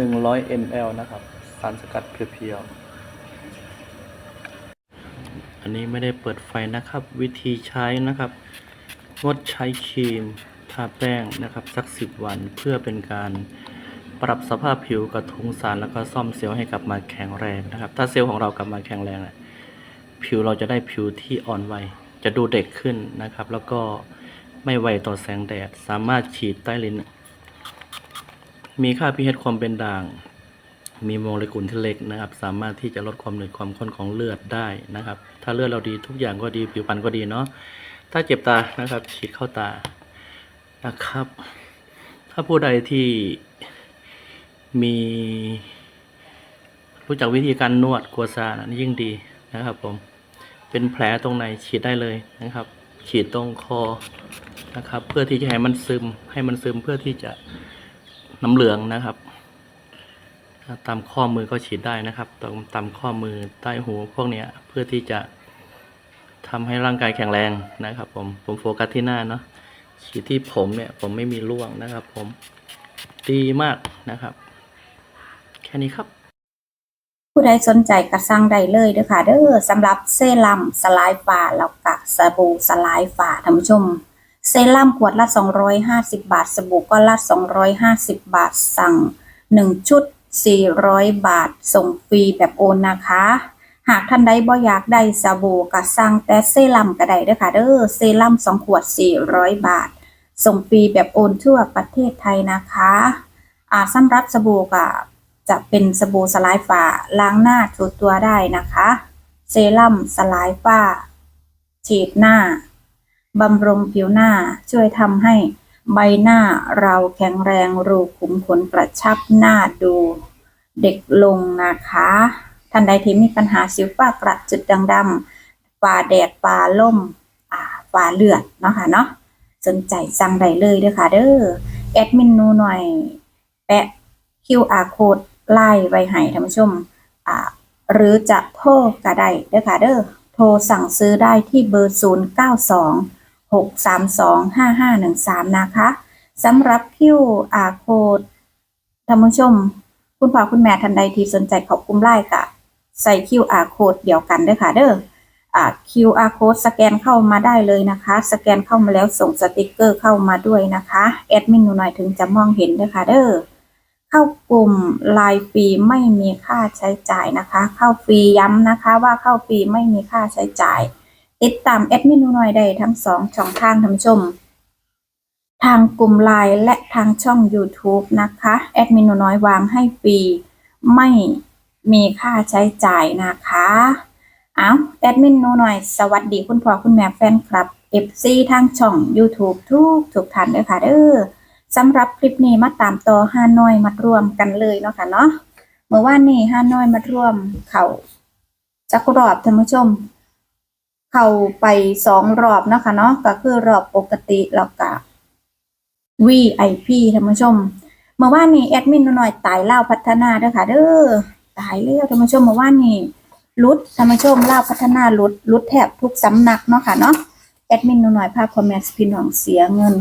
100 ml นะครับ สารสกัดเพียวๆ อันนี้ไม่ได้เปิดไฟนะครับ วิธีใช้นะครับ งดใช้ครีมทาแป้งนะครับ สัก 10 วันเพื่อเป็นการปรับสภาพผิวกระทุ้งสารแล้วก็ซ่อมเซลล์ให้กลับมาแข็งแรงนะครับ ถ้าเซลล์ของเรากลับมาแข็งแรงอะผิวเราจะได้ผิวที่อ่อนวัยจะดูเด็กขึ้นนะครับ แล้วก็ไม่ไวต่อแสงแดด สามารถฉีดใต้ลิ้น มีค่า pH ความเป็นด่าง มีโมเลกุลที่เล็กนะครับ สามารถที่จะลดความเหนื่อยความข้นของเลือดได้นะครับ ถ้าเลือดเราดีทุกอย่างก็ดีผิวพรรณก็ดีเนาะ ถ้าเจ็บตานะครับฉีดเข้าตานะครับ ถ้าผู้ใดที่มีรู้จักวิธีการนวดกัวซานะยิ่งดีนะครับผม เป็นแผลตรงไหนฉีดได้เลยนะครับ ฉีดตรงคอนะครับ เพื่อที่จะให้มันซึมให้มันซึมเพื่อที่จะ น้ำเหลืองนะครับ ตามข้อมือก็ฉีดได้นะครับตามตามข้อมือใต้หูพวกเนี้ยเพื่อที่จะทำให้ร่างกายแข็งแรงนะครับ ผมผมโฟกัสที่หน้าเนาะฉีดที่ผมเนี่ยผมไม่มีร่วงนะครับ ผมดีมากนะครับ แค่นี้ครับ ผู้ใดสนใจก็สั่งได้เลยเด้อค่ะเด้อสำหรับเซรั่มสลายฝ้าแล้วก็สบู่สลายฝ้าท่านผู้ชม เซรั่มขวดละ 250 บาท สบู่ก็ละ 250 บาท สั่ง 1 ชุด 400 บาท ส่งฟรีแบบโอนนะคะ หากท่านใดบ่อยากได้สบู่ก็สั่งแต่เซรั่มก็ได้เด้อค่ะเด้อ เซรั่ม2ขวด 400 บาท ส่งฟรีแบบโอนทั่วประเทศไทยนะคะอาสำหรับสบู่ก็จะเป็นสบู่สลายฝ้าล้างหน้าถูตัวได้นะคะ เซรั่มสลายฝ้าฉีดหน้า บำรุงผิวหน้าช่วยทำให้ใบหน้าเราแข็งแรงรูขุมขนกระชับหน้าดูเด็กลงนะคะ ท่านใดที่มีปัญหาสิวฝ้ากระจุดด่างดำฝ้าแดดฝ้าล่มอ่าฝ้าเลือดเนาะค่ะเนาะสนใจสั่งได้เลยเด้อค่ะเด้อแอดมินนูหน่อย แปะ QR code ไล่ไว้ให้ท่านผู้ชมอ่าหรือจะโทรก็ได้เด้อค่ะเด้อโทรสั่งซื้อได้ที่เบอร์ 092 632 5513 นะคะสำหรับ QR code ท่านผู้ชม คุณพ่อคุณแม่ท่านใดที่สนใจเขากลุ่มไล่ค่ะ ใส่ QR code เดียวกันเด้อค่ะเด้ออ่า QR code สแกนเข้ามาได้เลยนะคะ สแกนเข้ามาแล้วส่งสติกเกอร์เข้ามาด้วยนะคะ แอดมินหนูหน่อยถึงจะมองเห็นเด้อค่ะเด้อเข้ากลุ่มรายปีไม่มีค่าใช้จ่ายนะคะ เข้าฟรีย้ำนะคะว่าเข้าฟรีไม่มีค่าใช้จ่าย ติดตามแอดมินหนูหน่อยได้ทั้งสองช่องทางท่านผู้ชม ทางกลุ่มไลน์และทางช่อง YouTube นะคะแอดมินหนูน้อยวางให้ฟรีไม่มีค่าใช้จ่ายนะคะเอาแอดมินนูหน่อย สวัสดีคุณพ่อคุณแม่แฟนคลับ FC ทางช่อง YouTube ทุกทุกท่านเด้อค่ะเด้อสำหรับคลิปนี้มาตามต่อฮานอยมารวมกันเลยเนาะค่ะเนาะเมื่อวานนี้ฮานอยมารวมเขาจักรอบท่านผู้ชม เข้าไปสองรอบนะคะเนาะก็คือรอบปกติแล้วก็ VIP ท่านผู้ชม เมื่อวานนี้แอดมินน่อยตายเล่าพัฒนาเด้อค่ะเด้อตายแล้วท่านผู้ชมเมื่อวานนี้ลุดท่านผู้ชมเล่าพัฒนาลุดลุดแทบทุกสำนักเนาะค่ะเนาะแอดมินน่อยภาพคอมเมนต์พี่น้องเสียเงิน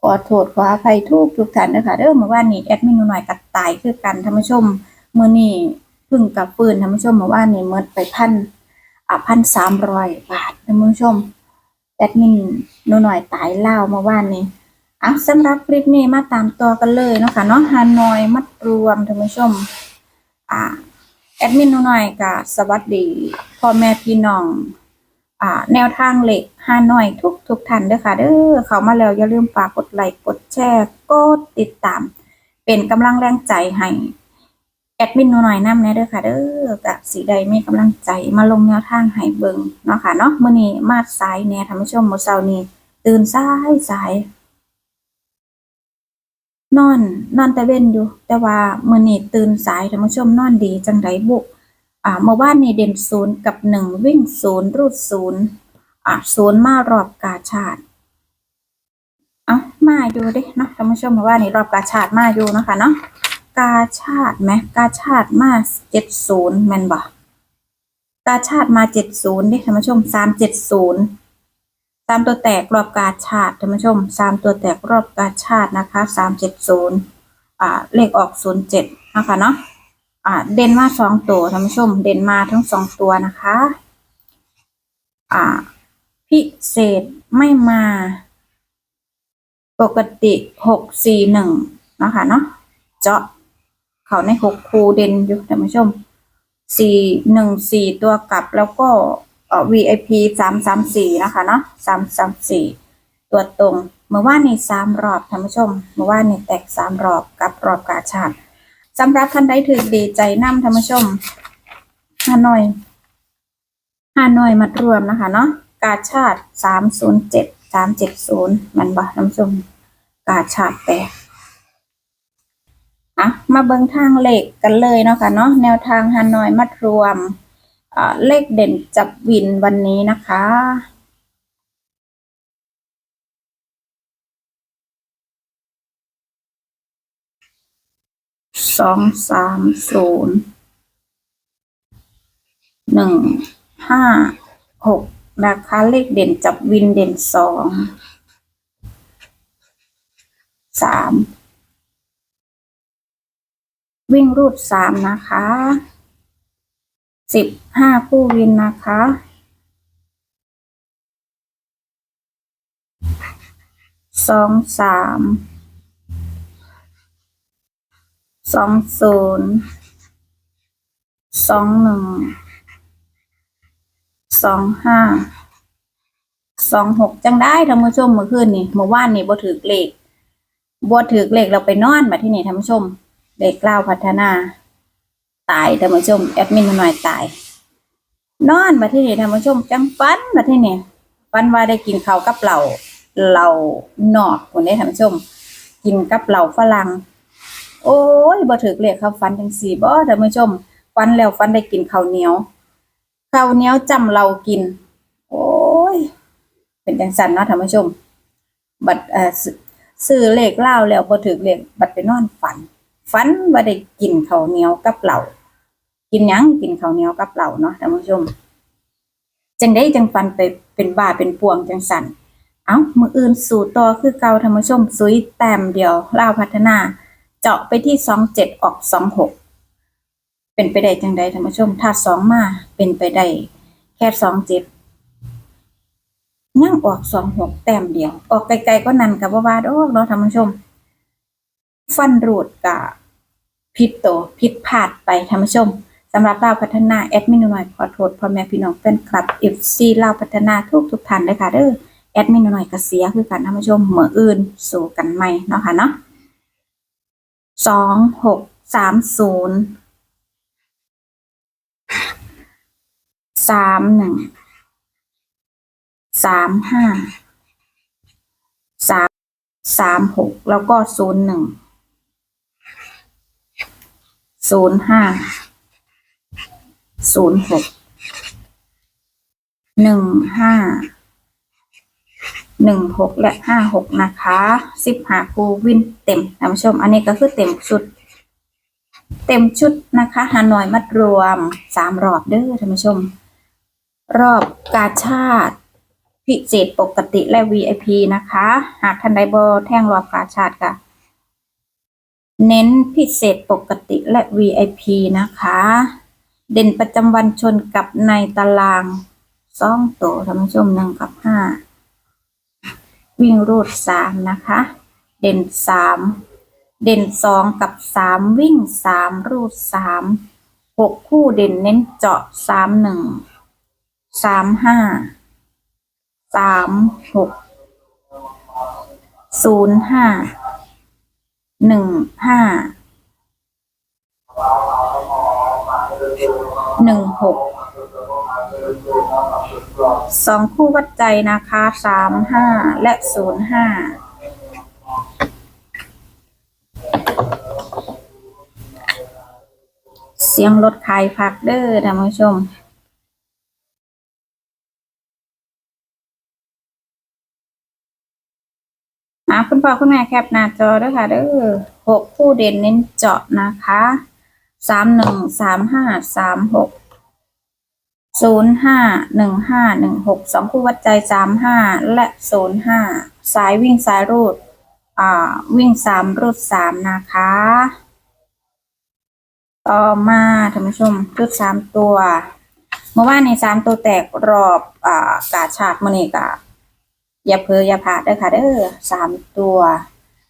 ขอโทษขออภัยทุกทุกท่านนะคะเด้อเมื่อวานนี้แอดมินนูหน่อยกัดตายคือกันท่านผู้ชมเมื้อนี้พึ่งกับปืนท่านผู้ชมเมื่อวานนี้เมิดไปพัน พันสามร้อยบาทท่านผู้ชมแอดมินหนูหน่อยตายเล่าวเมื่านนี้อะสำหรับคลิปนี้มาตามตัวกันเลยเนาะค่ะเนาะฮานอยมัดรวมท่านผู้ชม อ่าแอดมินหนูหน่อยกับสวัสดีพ่อแม่พี่น้องอ่าแนวทางเหล็กห้านอยทุกทุกท่านเด้อค่ะเด้อเข้ามาแล้วอย่าลืมฝากกดไลค์กดแชร์กดติดตาม เป็นกำลังแรงใจให้ แอดมินหน่อยนำแน่เด้อค่ะเด้อกะสีใดมีกำลังใจมาลงแนวทางให้เบิงเนาะค่ะเนาะมื้อนี้มาดสายแน่ท่านผู้ชมมื้อเช้านี้ตื่นสายสาย นอนนอนแต่เว้นอยู่ แต่ว่ามื้อนี้ตื่นสายท่านผู้ชมนอนดีจังไดบุอ่าเมื่อวานนี้เด่นศูนย์กับหนึ่งวิ่งศูนย์รูดศูนย์อ่าศูนย์มารอบกาชาติเอามาอยู่ด้เนาะท่านผู้ชมเมื่อวานนี้รอบกาชาติมาอยู่เนาะคะเนาะ กาชาติไหมกาชาติมาเจ็ดศูนย์แมนบ่กาชาติมาเจ็ดศูนย์เด้ท่านผู้ชมสามเจ็ดศูนย์สามตัวแตกรอบกาชาติท่านผู้ชมสามตัวแตกรอบกาชาตินะคะสามเจ็ดศูนย์อ่าเลขออกศูนย์เจ็ดนะคะเนาะอ่าเด่นมาสองตัวท่านผู้ชม เด่นมาทั้งสองตัวนะคะ อ่า พิเศษไม่มา ปกติหกสี่หนึ่งนะคะเนาะเจาะ เขาในหกคูเด่นอยู่ท่านผู้ชมสี่หนึ่งสี่ตัวกลับแล้วก็เอ่อ VIP สามสามสี่นะคะเนาะสามสามสี่ตัวตรงเมื่อว่านในสามรอบท่านผู้ชมเมื่อว่านในแตกสามรอบกับรอบกาชาติสำหรับท่านใดถือดีใจนํท่านผู้ชมฮานอยฮานอยมัดรวมนะคะเนาะกาชาติสามศูนย์เจ็ดสามเจ็ดศูนย์มันบ่ท่านผู้ชมกาชาติแตก อะมาเบิ่งทางเลขกันเลยเนาะค่ะเนาะแนวทางฮานอยมัดรวมเลขเด่นจับวินวันนี้นะคะสองสามศูนย์หนึ่งห้าหกนะคะเลขเด่นจับวินเด่นสองสาม วิ่งรูดสามนะคะสิบห้าคู่วินนะคะสองสามสองศูนย์สองหนึ่งสองห้าสองหกจังได้ท่านผู้ชมเมื่อคืนนี่เมื่อวานนี่บ่ถือเลขบ่ถือเลขเราไปนอนมาที่นี่ท่านผู้ชม เลขเล่าพัฒนา ตายท่านผู้ชมแอดมินหน่อยตาย นอนมาที่นี่ท่านผู้ชมจังฟันมาที่นี่ฟันว่าได้กินข้าวกับเหล่าเหล่านอกคนได้ท่านผู้ชม กินกับเหล่าฝรั่งโอ้ยบ่ถึกเลขเขาฟันจังสี่บ่ท่านผู้ชม ฟันแล้วฟันได้กินข้าวเหนียวข้าวเหนียวจำเรากิน โอ้ย เป็นจังสันเนาะท่านผู้ชม บัดเอ่อซื้อเลขเล่าแล้วบ่ถึกเลขบัดไปนอนฝัน ฝันว่าได้กินข้าวเหนียวกับเหล้ากินยังกินข้าวเหนียวกับเหล้าเนาะท่านผู้ชม จังได้จังฟันไปเป็นบ้าเป็นปวงจังสันเอ้ามืออื่นสู่ต่อคือเก่าท่านผู้ชมซุยแต้มเดียวเล่าพัฒนา เจาะไปที่สองเจ็ดออกสองหกเป็นไปได้จังใดท่านผู้ชม ถ้าสองมาเป็นไปได้แค่สองเจ็ดยังออกสองหกแต้มเดียว ออกไกลๆก็นันกับว่าว่าดอกเนาะท่านผู้ชม ฟันรูดกับ ผิดโตวผิดพลาดไปท่านผู้ชมสำหรับเราพัฒนาแอดมินหน่อยขอโทษพ่อแม่พี่น้องแฟนคลับเอฟซีเราพัฒนาทุกทุกท่านเลยค่ะเด้อแอดมินหน่อยก็เสียคือกันท่านผู้ชมเหมืออื่นสู่กันใหม่เนาะค่ะเนาะสองหกสามศูนย์สามหนึ่งสามห้าสามสามหกแล้วก็ศูนย์หนึ่ง ศูนย์ห้าศูนย์หกหนึ่งห้าหนึ่งหกและห้าหกนะคะสิบหาคูวินเต็มท่านผู้ชม อันนี้ก็คือเต็มชุด เต็มชุดนะคะฮานอยมัดรวมสามรอบเด้อท่านผู้ชม รอบกาชาติพิเศษปกติและ VIP นะคะ หากท่านใดบอแท่งรอบกาชาติค่ะ เน้นพิเศษปกติและ VIP นะคะ เด่นประจำวันชนกับในตารางสองตัวท่านผู้ชมหนึ่งกับห้าวิ่งรูดสามนะคะ เด่นสามเด่นสองกับสามวิ่งสามรูดสามหกคู่เด่นเน้นเจาะสามหนึ่งสามห้าสามหกศูนย์ห้า หนึ่งห้าหนึ่งหกสองคู่วัดใจนะคะสามห้าและศูนย์ห้าเสียงรถขายผักเด้อท่านผู้ชม คุณพ่อคุณแม่แคปหน้าจอด้วยค่ะเด้อหกคู่เด่นเน้นเจาะนะคะสามหนึ่งสามห้าสามหกศูนย์ห้าหนึ่งห้าหนึ่งหกสองคู่วัดใจสามห้าและศูนย์ห้าสายวิ่งสายรูดอ่าวิ่งสามรูดสามนะคะ ต่อมาท่านผู้ชมชุดสามตัว เมื่อวานในสามตัวแตกรอบอ่ากาชาดมื้อนี้ก็ อย่าเพออย่าพลาดเด้อค่ะเด้อสามตัว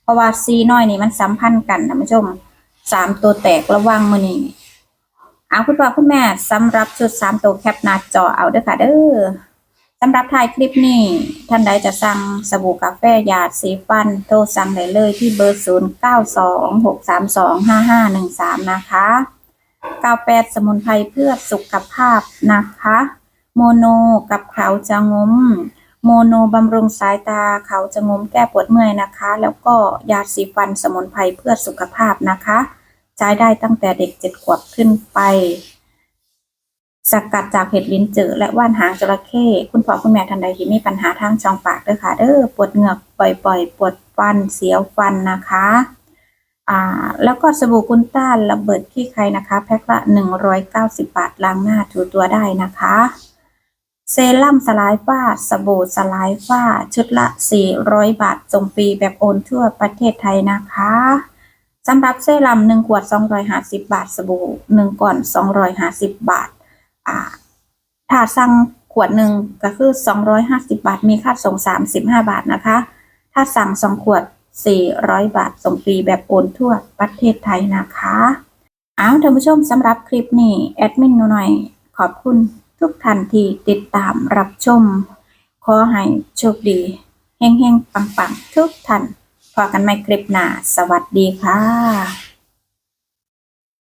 เพราะว่าซีน้อยนี่มันสัมพันธ์กันท่านผู้ชมสามตัวแตกระวังมือนี้เอาคุณพ่อคุณแม่สำหรับชุดสามตัวแคปหน้าจอเอาเด้อค่ะเด้อสำหรับท้ายคลิปนี้ ท่านใดจะสั่งสบู่กาแฟหยาดสีฟัน โทรสั่งได้เลยที่เบอร์0 9 2 6 3 2 5 5 1 3นะคะ98สมุนไพรเพื่อสุขภาพนะคะ โมโนกับเขาจะงม โมโนบำรุงสายตาเขาจะงมแก้ปวดเมื่อยนะคะ แล้วก็ยาสีฟันสมุนไพรเพื่อสุขภาพนะคะ ใช้ได้ตั้งแต่เด็กเจ็ดขวบขึ้นไป สกัดจากเห็ดลิ้นจือและว่านหางจระเข้คุณพ่อคุณแม่ท่านใดที่มีปัญหาทางช่องปากด้อค่ะเด้อปวดเหงือกบ่อยๆ ปวดฟันเสียวฟันนะคะอ่าแล้วก็สบู่กุนต้านระเบิดขี้ใครนะคะ แพ็คละ 190 บาทล้างหน้าถูตัวได้นะคะ เซรั่มสลายฝ้าสบู่สลายฝ้า ชุดละ 400 บาทส่งฟรีแบบโอนทั่วประเทศไทยนะคะสำหรับเซรั่ม1ขวด 250 บาท สบู่1ก่อน 250 บาทอ่าถ้าสั่งขวดหนึ่งก็คือ 250 บาท มีค่าส่ง 35 บาทนะคะ ถ้าสั่ง 2 ขวด 400 บาท ส่งฟรีแบบโอนทั่วประเทศไทยนะคะเอาวท่านผู้ชมสำหรับคลิปนี้ แอดมินหนูหน่อย ขอบคุณ ทุกท่านที่ติดตามรับชม ขอให้โชคดีแห้งๆปังๆ ทุกท่านพอกันใหม่คลิปหน้า สวัสดีค่ะ